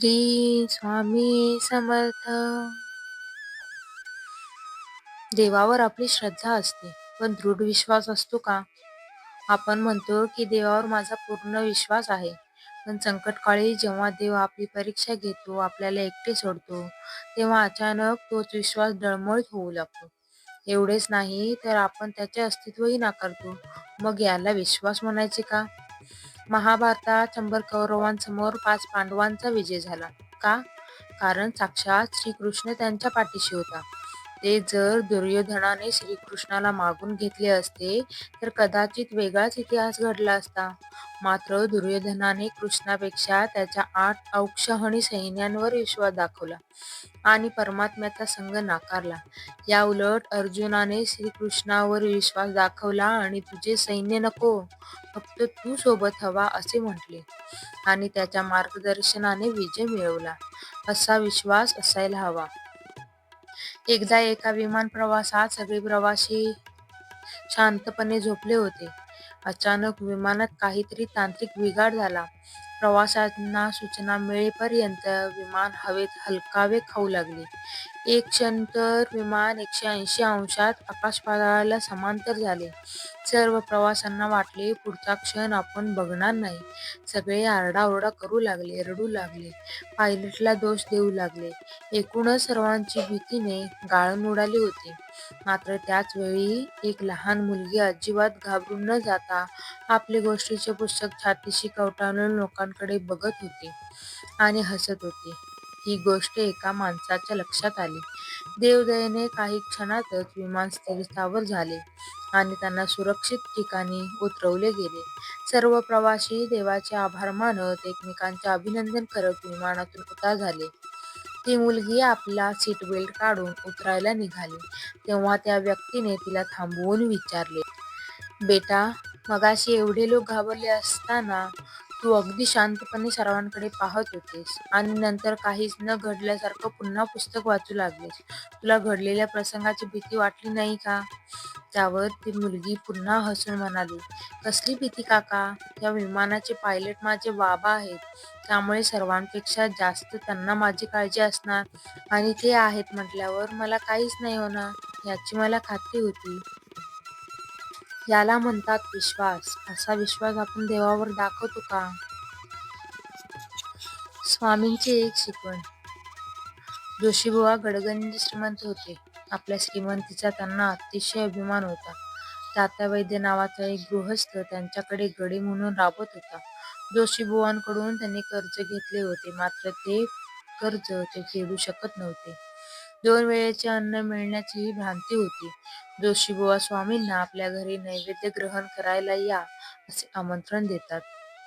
श्री स्वामी समर्थ. देवावर आपली श्रद्धा असते पण दृढ विश्वास असतो का? आपण म्हणतो की देवावर माझा पूर्ण विश्वास आहे पण संकटकाळी जेव्हा देव आपली परीक्षा घेतो आपल्याला एकटे सोडतो तेव्हा अचानक तोच विश्वास डळमळीत होऊ लागतो. एवढेच नाही तर आपण त्याचे अस्तित्वही नाकारतो. मग याला विश्वास म्हणायचे का? महाभारतात शंभर कौरवांसमोर पाच पांडवांचा विजय झाला. का? कारण साक्षात श्रीकृष्ण त्यांच्या पाठीशी होता. ते जर दुर्योधनाने श्रीकृष्णाला मागून घेतले असते तर कदाचित वेगळाच इतिहास घडला असता. मात्र दुर्योधनाने कृष्णापेक्षा त्याच्या आठ औक्षहणी सैन्यांवर विश्वास दाखवला आणि परमात्म्याचा संघ नाकारला. या उलट अर्जुनाने श्रीकृष्णावर विश्वास दाखवला आणि तुझे सैन्य नको फक्त तू सोबत हवा असे म्हटले आणि त्याच्या मार्गदर्शनाने विजय मिळवला. असा विश्वास असायला हवा. एकदा एका विमान प्रवासात सगळे प्रवासी शांतपणे झोपले होते. अचानक विमानात काहीतरी तांत्रिक बिघाड झाला. प्रवाशांना सूचना मिळेपर्यंत विमान हवेत हलकावे खाऊ लागले. एक क्षण तर विमान एकशे ऐंशी अंशात आकाशपाताळाला समांतर झाले. सर्व प्रवाशांना वाटले पुढचा क्षण आपण बघणार नाही. सगळे आरडाओरडा करू लागले रडू लागले. पायलटला दोष देऊ लागले. एकूणच सर्वांची भीतीने गाळून उडाली होती. मात्र त्याच वेळी एक लहान मुलगी अजिबात घाबरून न जाता आपले गोष्टीचे पुस्तक छातीशी कवटाळून लोकांकडे बघत होती आणि हसत होती. ही गोष्ट एका माणसाच्या लक्षात आली. देवदयेने काही क्षणातच विमान स्थिरस्थावर झाले आणि त्यांना सुरक्षित ठिकाणी उतरवले गेले. सर्व प्रवासी देवाचे आभार मानत एकमेकांचे अभिनंदन करत विमानातून उतार झाले. ती मुलगी आपला सीट बेल्ट काढून उतरायला निघाली. तेव्हा त्या व्यक्तीने तिला थांबवून विचारले बेटा मगाशी एवढे लोक घाबरले असताना तू अगदी शांतपणे सर्वांकडे पाहत होतेस. आणि नंतर काहीच न घडल्यासारखं पुन्हा पुस्तक वाचू लागलेस. तुला घडलेल्या प्रसंगाची भीती वाटली नाही का? त्यावर ती मुलगी पुन्हा हसून म्हणाली कसली भीती काका? या विमानाचे पायलट माझे बाबा आहेत. त्यामुळे सर्वांपेक्षा जास्त त्यांना माझी काळजी असणार. आणि ते आहेत म्हटल्यावर मला काहीच नाही होणार. याची मला खात्री होती. याला म्हणतात विश्वास. असा विश्वास आपण देवावर दाखवतो का? स्वामींची एक शिकवण. जोशीबुवा गडगंज श्रीमंत होते. आपल्या श्रीमंतीचा त्यांना अतिशय अभिमान होता. तात्या वैद्य नावाचा एक गृहस्थ त्यांच्याकडे गडी म्हणून राबत होता. जोशीबुवांकडून त्यांनी कर्ज घेतले होते. मात्र ते कर्ज ते फेडू शकत नव्हते. दोन वेळेचे अन्न मिळण्याची ही भ्रांती होती. जोशीबुवा स्वामींना आपल्या घरी नैवेद्य ग्रहण करायला या असे आमंत्रण देतात.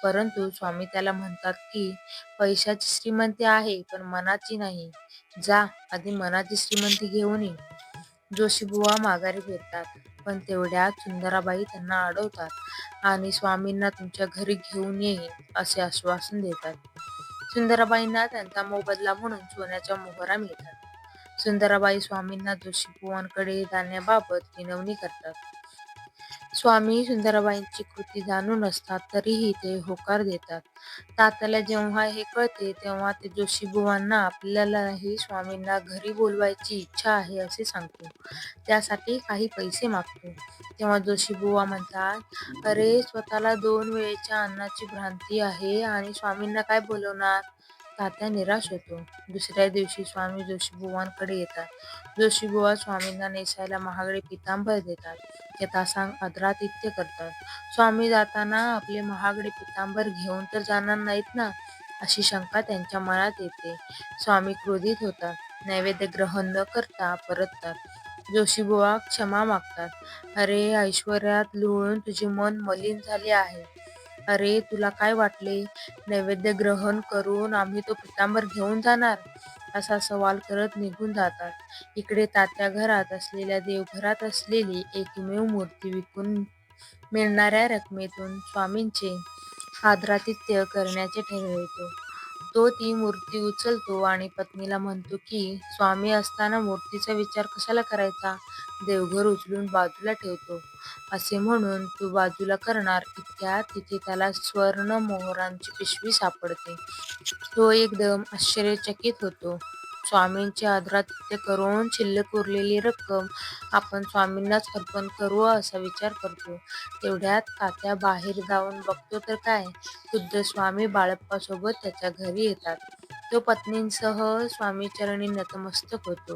परंतु स्वामी त्याला म्हणतात की पैशाची श्रीमंती आहे पण मनाची नाही. जा आधी मनाची श्रीमंती घेऊन ये. जोशीबुवा माघारी फिरतात पण तेवढ्यात सुंदराबाई त्यांना अडवतात आणि स्वामींना तुमच्या घरी घेऊन येईन असे आश्वासन देतात. सुंदराबाईंना त्यांचा मोबदला म्हणून सोन्याच्या मोहरा मिळतात सुंदराबाई स्वामींना जोशीबुवांकडे जाण्याबाबत विनवणी करतात. स्वामी सुंदराबाईंची कृती जाणून असतात तरीही ते होकार देतात. तात्याला जेव्हा हे कळते तेव्हा ते जोशीबुवांना आपल्यालाही स्वामींना घरी बोलवायची इच्छा आहे असे सांगतो. त्यासाठी काही पैसे मागतो. तेव्हा जोशीबुवा म्हणतात अरे स्वतःला दोन वेळेच्या अन्नाची भ्रांती आहे आणि स्वामींना काय बोलवणार? तात्या निराश होतो. दुसऱ्या दिवशी स्वामी जोशीबुवांकडे येतात. जोशीबुवा स्वामींना नेसायला महागडे पितांबर देतात. यथासांग आदरातिथ्य करतात. स्वामी जाताना आपले महागडे पितांबर घेऊन तर जाणार नाहीत ना? अशी शंका त्यांच्या मनात येते. स्वामी क्रोधित होतात. नैवेद्य ग्रहण न करता परततात. जोशीबुवा क्षमा मागतात. अरे ऐश्वर्यात लुळून तुझे मन मलिन झाले आहे. अरे तुला काय वाटले? नैवेद्य ग्रहण करून आम्ही तो पितांबर घेऊन जाणार? असा सवाल करत निघून जातात. इकडे तात्या घरात असलेल्या देवघरात असलेली एकमेव मूर्ती विकून मिळणाऱ्या रकमेतून स्वामींचे आदरातिथ्य करण्याचे ठरवतो. तो ती मूर्ती उचलतो आणि पत्नीला म्हणतो की स्वामी असताना मूर्तीचा विचार कशाला करायचा देवघर उचलून बाजूला ठेवतो असे म्हणून तो बाजूला करणार इतक्या तिथे त्याला स्वर्ण मोहरांची पिशवी सापडते. तो एकदम आश्चर्यचकित होतो. स्वामींचे आदरातिथ्य करून शिल्लक उरलेली रक्कम आपण स्वामींनाच अर्पण करू असा विचार करतो. तेवढ्यात तात्या बाहेर जाऊन बघतो तर काय, खुद्द स्वामी बाळप्पासोबत त्याच्या घरी येतात. तो पत्नींसह स्वामीचरणी नतमस्तक होतो.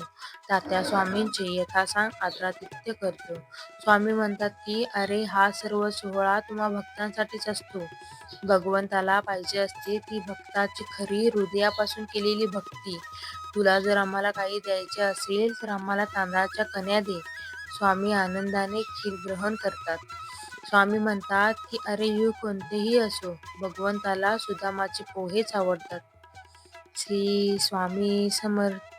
तात्या स्वामींचे यथासांग आदरातिथ्य करतो. स्वामी म्हणतात की, अरे हा सर्व सोहळा तुम्हा भक्तांसाठीच असतो. भगवंताला पाहिजे असते ती भक्ताची खरी हृदयापासून केलेली भक्ती. तुला जर आम्हाला काही द्यायचे असेल तर आम्हाला तांदळाच्या कन्या दे. स्वामी आनंदाने खीर ग्रहण करतात. स्वामी म्हणतात की अरे युग कोणतेही असो, भगवंताला सुदामाचे पोहेच आवडतात. श्री स्वामी समर्थ